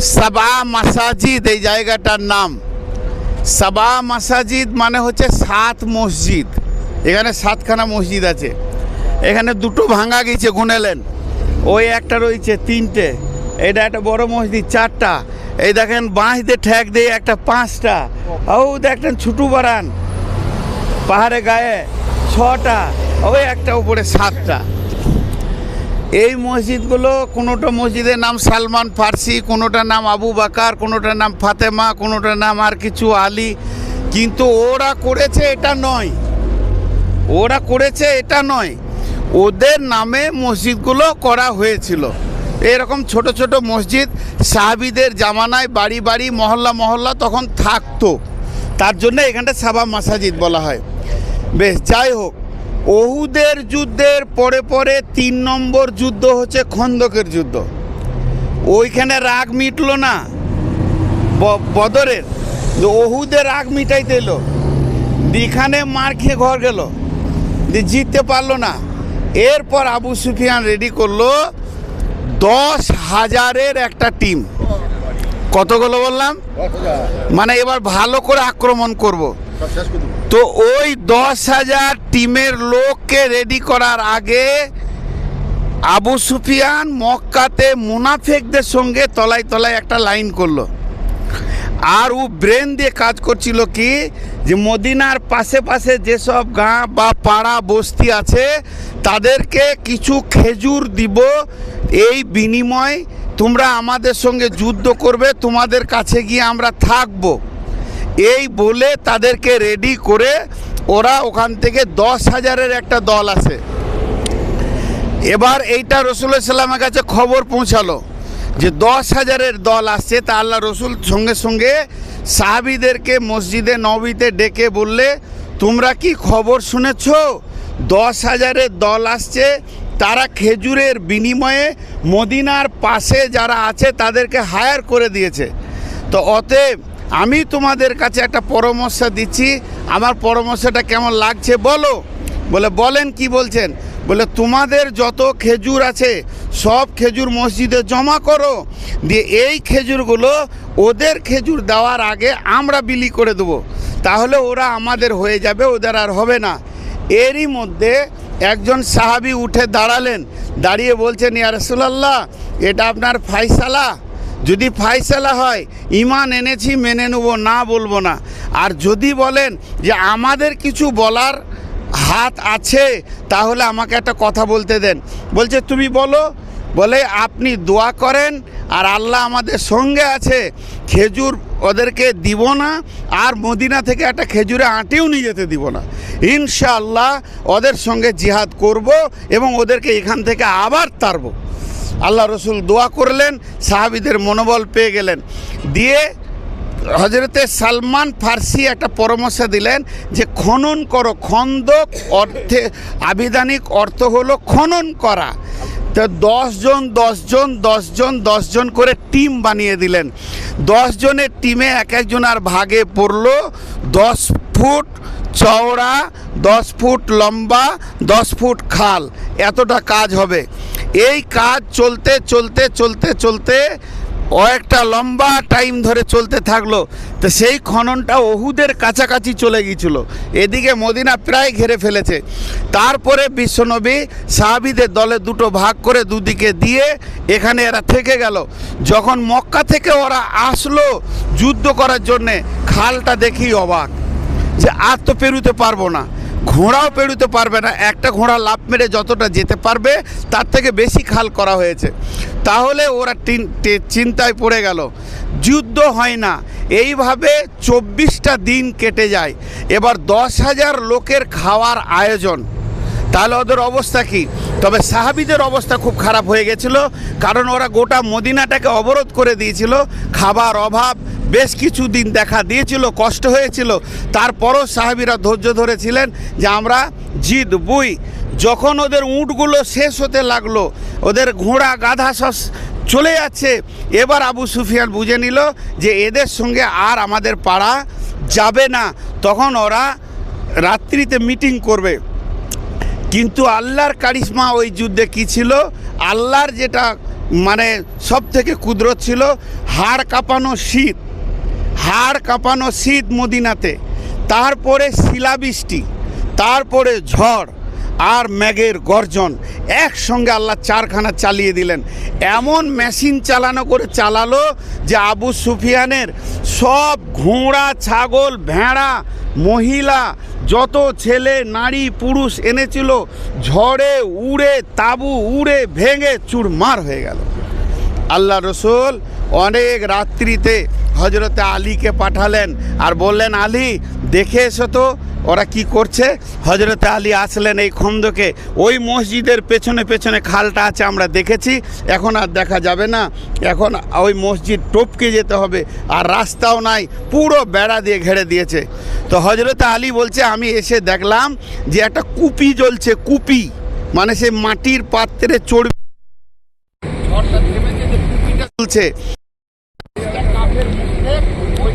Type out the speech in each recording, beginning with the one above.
সাবা মাসাজিদ, এই জায়গাটার নাম। সাবা মাসাজিদ মানে হচ্ছে সাত মসজিদ। এখানে সাতখানা মসজিদ আছে। এখানে দুটো ভাঙা গেছে গুনেলেন। ওই একটা রয়েছে, তিনটে। এটা একটা বড় মসজিদ, চারটা। এই দেখেন, বাঁশ দিয়ে ঠেক দিয়ে একটা পাঁচটা। ও, দেখেন, ছুটু বাড়ান। পাহাড়ে গায়ে ছটা, ওই একটা উপরে সাতটা। এই মসজিদগুলো, কোনোটা মসজিদের নাম সালমান ফার্সি, কোনোটার নাম আবু বাকার, কোনোটার নাম ফাতেমা, কোনোটার নাম আর কিছু আলী। কিন্তু ওরা করেছে এটা নয়। ওরা করেছে এটা নয়। ওদের নামে মসজিদগুলো করা হয়েছিল। এরকম ছোট ছোট মসজিদ সাহাবিদের জামানায় বাড়ি বাড়ি, মহল্লা মহল্লা তখন থাকতো। তার জন্য এখানটা সাবা মাসাজিদ বলা হয়। বেশ, যাই হোক ওহুদের যুদ্ধের পরে পরে তিন নম্বর যুদ্ধ হচ্ছে খন্দকের যুদ্ধ। ওইখানে রাগ মিটলো না বদরের। যে ওহুদের রাগ মিটাইতে এলো। দিখানে মার খেয়ে ঘর গেল। দিয়ে জিততে পারল না। এরপর আবু সুফিয়ান রেডি করল দশ হাজারের একটা টিম কতগুলো বললাম? মানে এবার ভালো করে আক্রমণ করব। তো ওই দশ হাজার টিমের লোককে রেডি করার আগে আবু সুফিয়ান মক্কাতে মুনাফেকদের সঙ্গে তলায় তলায় একটা লাইন করল। আর ও ব্রেন দিয়ে কাজ করছিল কি? যে মদিনার পাশে পাশে যেসব গাঁ বা পাড়া বস্তি আছে, তাদেরকে কিছু খেজুর দিব। এই বিনিময় তোমরা আমাদের সঙ্গে যুদ্ধ করবে, তোমাদের কাছে গিয়ে আমরা থাকব। এই বলে তাদেরকে রেডি করে ওরা ওখান থেকে দশ হাজারের একটা দল আসে এবার এইটা রসুল্লাহ সাল্লামের কাছে খবর পৌঁছালো যে দশ হাজারের দল আসছে তা আল্লাহ রসুল সঙ্গে সঙ্গে সাহাবিদেরকে মসজিদে নবীতে ডেকে বললে, তোমরা কি খবর শুনেছ? দশ হাজারের দল আসছে, তারা খেজুরের বিনিময়ে মদিনার পাশে যারা আছে তাদেরকে হায়ার করে দিয়েছে। তো অতএব আমি তোমাদের কাছে একটা পরামর্শ দিচ্ছি। আমার পরামর্শটা কেমন লাগছে বলো। বলে, বলেন কি বলছেন? বলে, তোমাদের যত খেজুর আছে, সব খেজুর মসজিদে জমা করো। দিয়ে এই খেজুরগুলো ওদের খেজুর দেওয়ার আগে আমরা বিলি করে দেবো। তাহলে ওরা আমাদের হয়ে যাবে, ওদের আর হবে না। এরই মধ্যে একজন সাহাবি উঠে দাঁড়ালেন। দাঁড়িয়ে বলছেন, ইয়া রসুলাল্লাহ, এটা আপনার ফাইসালা যদি ফাইসালা হয় ইমান এনেছি, মেনে নেব, না বলব না। আর যদি বলেন যে আমাদের কিছু বলার হাত আছে, তাহলে আমাকে একটা কথা বলতে দেন। বলছে, তুমি বলো। বলে, আপনি দোয়া করেন, আর আল্লাহ আমাদের সঙ্গে আছে। খেজুর ওদেরকে দিব না, আর মদিনা থেকে একটা খেজুরে আঁটিও নিয়ে যেতে দিব না। ইনশাআল্লাহ ওদের সঙ্গে জিহাদ করব এবং ওদেরকে এখান থেকে আবার তারবো আল্লাহ রসুল দোয়া করলেন, সাহাবিদের মনোবল পেয়ে গেলেন। দিয়ে হজরতে সালমান ফার্সি একটা পরামর্শ দিলেন যে, খনন করো, খন্দক অর্থে, আবিধানিক অর্থ হলো খনন করা। তো দশজন দশজন দশজন দশজন করে টিম বানিয়ে দিলেন। দশ জনের টিমে এক একজন আর ভাগে পড়ল। দশ ফুট চওড়া, দশ ফুট লম্বা, দশ ফুট খাল। এতটা কাজ হবে। এই কাজ চলতে চলতে চলতে চলতে ও একটা লম্বা টাইম ধরে চলতে থাকল। তো সেই খননটা ওহুদের কাছাকাছি চলে গিয়েছিল। এদিকে মদিনা প্রায় ঘিরে ফেলেছে। তারপরে বিশ্বনবী সাহাবিদের দলে দুটো ভাগ করে দুদিকে দিয়ে এখানে এরা থেকে গেল। যখন মক্কা থেকে ওরা আসলো যুদ্ধ করার জন্যে, খালটা দেখি অবাক যে আর তো পেরুতে পারব না। ঘোড়াও পেরোতে পারবে না, একটা ঘোড়া লাভ মেরে যতটা যেতে পারবে, তার থেকে বেশি খাল করা হয়েছে। তাহলে ওরা চিন্তায় পড়ে গেল। যুদ্ধ হয় না, এইভাবে চব্বিশটা দিন কেটে যায়। এবার দশ হাজার লোকের খাওয়ার আয়োজন। তাহলে ওদের অবস্থা কি? তবে সাহাবিদের অবস্থা খুব খারাপ হয়ে গেছিল, কারণ ওরা গোটা মদিনাটাকে অবরোধ করে দিয়েছিল। খাবার অভাব বেশ কিছু দিন দেখা দিয়েছিল, কষ্ট হয়েছিল। তারপরও সাহাবিরা ধৈর্য ধরেছিলেন যে আমরা জিদ জিতবই। যখন ওদের উঁটগুলো শেষ হতে লাগল, ওদের ঘোড়া গাধা সব চলে যাচ্ছে, এবার আবু সুফিয়ান বুঝে নিল যে এদের সঙ্গে আর আমাদের পাড়া যাবে না। তখন ওরা রাত্রিতে মিটিং করবে। কিন্তু আল্লাহর কারিশমা ওই যুদ্ধে কি ছিল? আল্লাহর যেটা মানে সব থেকে কুদরত ছিল, হাড় কাঁপানো শীত। হাড় কাঁপানো শীত মদিনাতে, তারপরে শিলাবৃষ্টি, তারপরে ঝড় আর ম্যাগের গর্জন একসঙ্গে আল্লাহ চারখানা চালিয়ে দিলেন। এমন মেশিন চালানো করে চালালো যে আবু সুফিয়ানের সব ঘোড়া, ছাগল, ভেড়া, মহিলা, যত ছেলে, নারী, পুরুষ এনেছিল, ঝড়ে উড়ে, তাবু উড়ে ভেঙে চুরমার হয়ে গেল। আল্লাহ রসুল অনেক রাত্রিতে হজরতে আলীকে পাঠালেন আর বললেন আলী দেখে এসো তো ওরা কি করছে? হজরতে আলী আসলেন এই খন্দকে ওই মসজিদের পেছনে পেছনে খালটা আছে আমরা দেখেছি এখন আর দেখা যাবে না এখন ওই মসজিদ টপকে যেতে হবে আর রাস্তাও নাই পুরো বেড়া দিয়ে ঘেরে দিয়েছে। তো হজরতে আলী বলছে আমি এসে দেখলাম যে একটা কুপি জ্বলছে কুপি মানে সে মাটির পাত্রে চড়বে। চলছে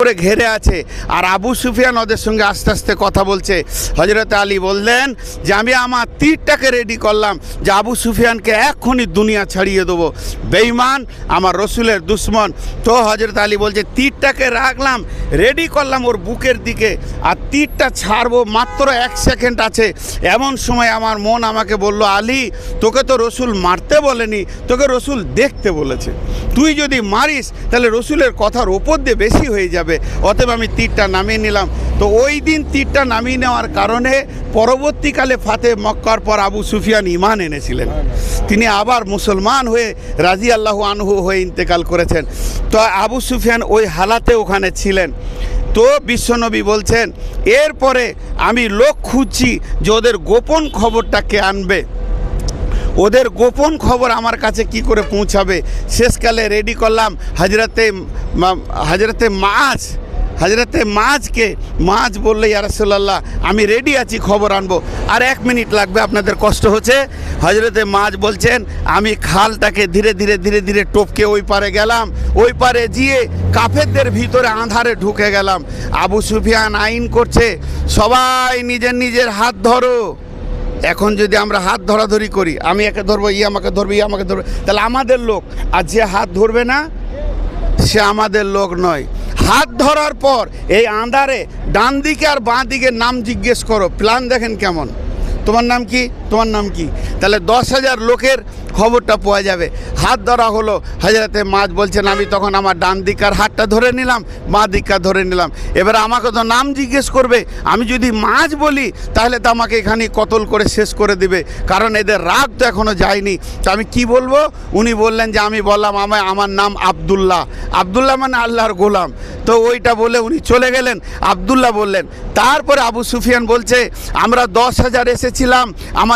করে ঘেরে আছে। আর আবু সুফিয়ান ওদের সঙ্গে আস্তে আস্তে কথা বলছে। হজরত আলী বললেন যে, আমি আমার তীরটাকে রেডি করলাম যে, আবু সুফিয়ানকে এক্ষুনি দুনিয়া ছাড়িয়ে দেবো। বেইমান আমার রসুলের দুশ্মন। তো হজরত আলী বলছে, তীরটাকে রাখলাম রেডি করলাম ওর বুকের দিকে। আর তীরটা ছাড়বো মাত্র এক সেকেন্ড আছে। এমন সময় আমার মন আমাকে বলল, আলী, তোকে তো রসুল মারতে বলেনি, তোকে রসুল দেখতে বলেছে। তুই যদি মারিস, তাহলে রসুলের কথার ওপর দিয়ে বেশি হয়ে যাবে। অতএব আমি তীরটা নামিয়ে নিলাম। তো ওই দিন তীরটা নামিয়ে নেওয়ার কারণে পরবর্তীকালে ফাতে মক্কার পর আবু সুফিয়ান ইমান এনেছিলেন। তিনি আবার মুসলমান হয়ে রাজি আল্লাহ আনহু হয়ে ইন্তেকাল করেছেন। তো আবু সুফিয়ান ওই হালাতে ওখানে ছিলেন। তো বিশ্বনবী বলছেন, এরপরে আমি লোক খুঁজছি যে ওদের গোপন খবরটাকে আনবে? ওদের গোপন খবর আমার কাছে কি করে পৌঁছাবে? শেষকালে রেডি করলাম হাজরাতে হাজরাতে মাছ, হাজরাতে মাছকে, মাছ বললে ইয়ারসোল্লাহ আমি রেডি আছি, খবর আনব। আর এক মিনিট লাগবে, আপনাদের কষ্ট হচ্ছে। হজরতে মাছ বলছেন, আমি খালটাকে ধীরে ধীরে ধীরে ধীরে টপকে ওই পারে গেলাম। ওই পারে গিয়ে কাফেরদের ভিতরে আঁধারে ঢুকে গেলাম। আবু সুফিয়ান আইন করছে, সবাই নিজের নিজের হাত ধরো। এখন যদি আমরা হাত ধরাধরি করি, আমি একে ধরবো, ই আমাকে ধরবে, ই আমাকে ধরবে, তাহলে আমাদের লোক, আর যে হাত ধরবে না, সে আমাদের লোক নয়। হাত ধরার পর এই আন্ধারে ডান দিকে আর বাঁ দিকে নাম জিজ্ঞেস করো, প্ল্যান দেখেন কেমন। তোমার নাম কি? তোমার নাম কি? তাহলে দশ হাজার লোকের খবরটা পাওয়া যাবে। হাত ধরা হলো, হাজারাতে মাছ বলছেন, আমি তখন আমার ডান দিকার হাতটা ধরে নিলাম, বাঁ দিকটা ধরে নিলাম। এবার আমাকে তো নাম জিজ্ঞেস করবে। আমি যদি মাছ বলি, তাহলে তো আমাকে এখানে কতল করে শেষ করে দিবে। কারণ এদের রাগ তো এখনও যায়নি। তো আমি কি বলব? উনি বললেন যে, আমি বললাম আমার আমার নাম আবদুল্লাহ। আবদুল্লাহ মানে আল্লাহর গোলাম। তো ওইটা বলে উনি চলে গেলেন। আবদুল্লাহ বললেন, তারপরে আবু সুফিয়ান বলছে, আমরা দশ হাজার এসেছিলাম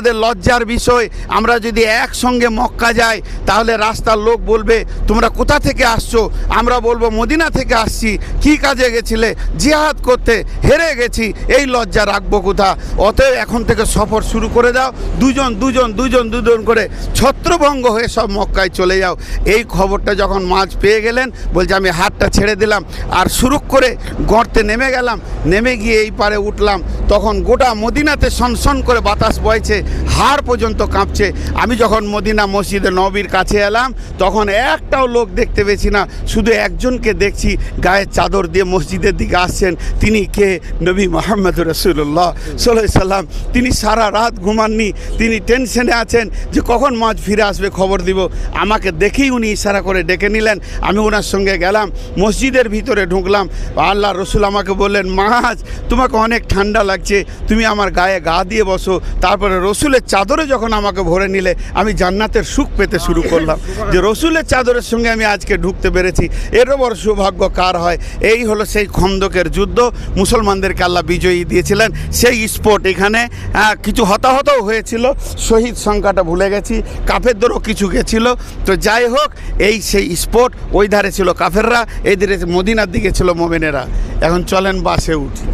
আমাদের লজ্জার বিষয়। আমরা যদি একসঙ্গে মক্কা যাই, তাহলে রাস্তার লোক বলবে, তোমরা কোথা থেকে আসছো? আমরা বলব, মদিনা থেকে আসছি। কি কাজে গেছিলে? জিহাদ করতে হেরে গেছি। এই লজ্জা রাখব কোথা অতএব এখন থেকে সফর শুরু করে দাও। দুজন দুজন দুজন দুজন করে ছত্রভঙ্গ হয়ে সব মক্কায় চলে যাও। এই খবরটা যখন মাছ পেয়ে গেলেন, বলছে, আমি হাতটা ছেড়ে দিলাম আর শুরু করে গর্তে নেমে গেলাম। নেমে গিয়ে এই পারে উঠলাম। তখন গোটা মদিনাতে সনসন করে বাতাস বইছে। হাড় পর্যন্ত কাঁপছে। আমি যখন মদিনা মসজিদে নবীর কাছে এলাম, তখন একটাও লোক দেখতে পেয়েছি না। শুধু একজনকে দেখছি, গায়ে চাদর দিয়ে মসজিদের দিকে আসছেন। তিনি কে? নবী মোহাম্মদ রসুল্লাহ সাল্লাহ সাল্লাম। তিনি সারা রাত ঘুমাননি। তিনি টেনশনে আছেন যে কখন মাছ ফিরে আসবে খবর দিব। আমাকে দেখেই উনি ইশারা করে ডেকে নিলেন। আমি ওনার সঙ্গে গেলাম, মসজিদের ভিতরে ঢুকলাম। আল্লাহ রসুল আমাকে বললেন মাছ তোমাকে অনেক ঠান্ডা লাগছে। তুমি আমার গায়ে গা দিয়ে বসো। তারপরে রসুলের চাদরে যখন আমাকে ভরে নিলে, আমি জান্নাতের সুখ পেতে শুরু করলাম। যে রসুলের চাদরের সঙ্গে আমি আজকে ঢুকতে পেরেছি, এরও বড় সৌভাগ্য কার হয়? এই হলো সেই খন্দকের যুদ্ধ। মুসলমানদেরকে আল্লাহ বিজয়ী দিয়েছিলেন। সেই স্পোর্ট এখানে কিছু হতাহতও হয়েছিল। শহীদ সংখ্যাটা ভুলে গেছি, কাফেরদেরও কিছু গেছিল। তো যাই হোক, এই সেই স্পোর্ট ওই ধারে ছিল কাফেররা, এই ধারে মদিনার দিকে ছিল মোমেনেরা। এখন চলেন বাসে উঠি।